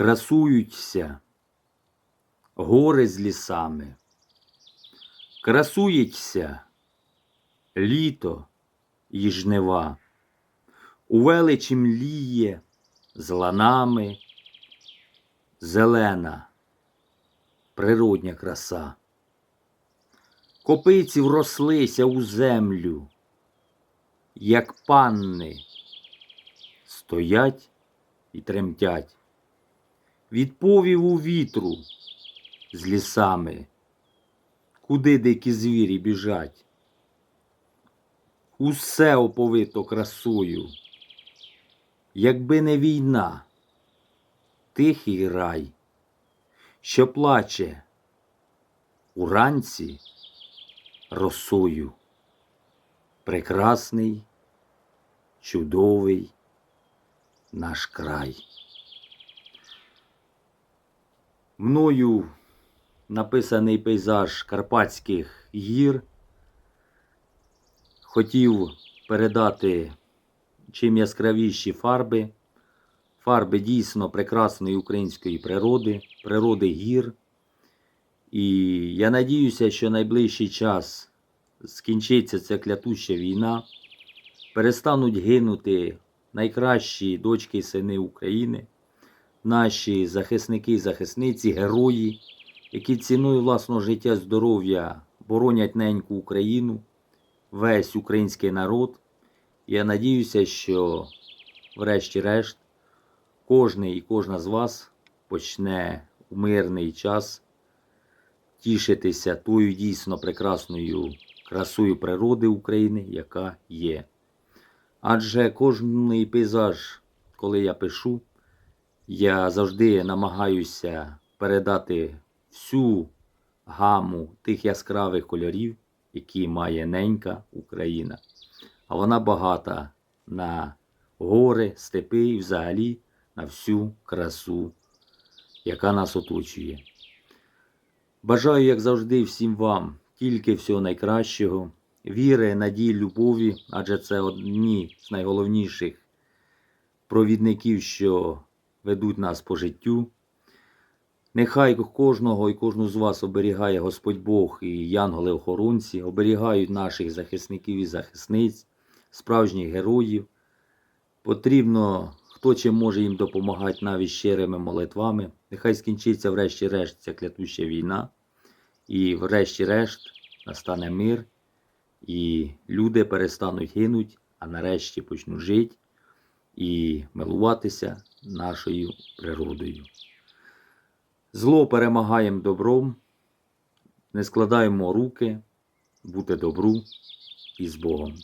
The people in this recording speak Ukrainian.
красуються гори з лісами, красується літо і жнива, у величі мліє з ланами зелена природня краса. Копиці врослися у землю, як панни, стоять і тремтять. Від повіву вітру з лісами, куди дикі звірі біжать. Усе оповито красою, якби не війна, тихий рай, що плаче уранці росою. Прекрасний, чудовий наш край. Мною написаний пейзаж Карпатських гір. Хотів передати чим яскравіші фарби, фарби дійсно прекрасної української природи, природи гір. І я надіюся, що найближчий час скінчиться ця клятуща війна, перестануть гинути найкращі дочки і сини України, наші захисники і захисниці, герої, які ціною власного життя здоров'я боронять неньку Україну, весь український народ. Я надіюся, що, врешті-решт, кожний і кожна з вас почне у мирний час тішитися тою дійсно прекрасною красою природи України, яка є. Адже кожний пейзаж, коли я пишу, я завжди намагаюся передати всю гаму тих яскравих кольорів, які має ненька Україна. А вона багата на гори, степи і взагалі на всю красу, яка нас оточує. Бажаю, як завжди, всім вам тільки всього найкращого, віри, надії, любові, адже це одні з найголовніших провідників, що ведуть нас по життю. Нехай кожного і кожну з вас оберігає Господь Бог і янголи-охоронці, оберігають наших захисників і захисниць, справжніх героїв. Потрібно, хто чим може їм допомагати навіть щирими молитвами. Нехай скінчиться врешті-решт ця клятуща війна. І врешті-решт настане мир, і люди перестануть гинуть, а нарешті почнуть жити і милуватися нашою природою. Зло перемагаємо добром, не складаємо руки, бути добру і з Богом.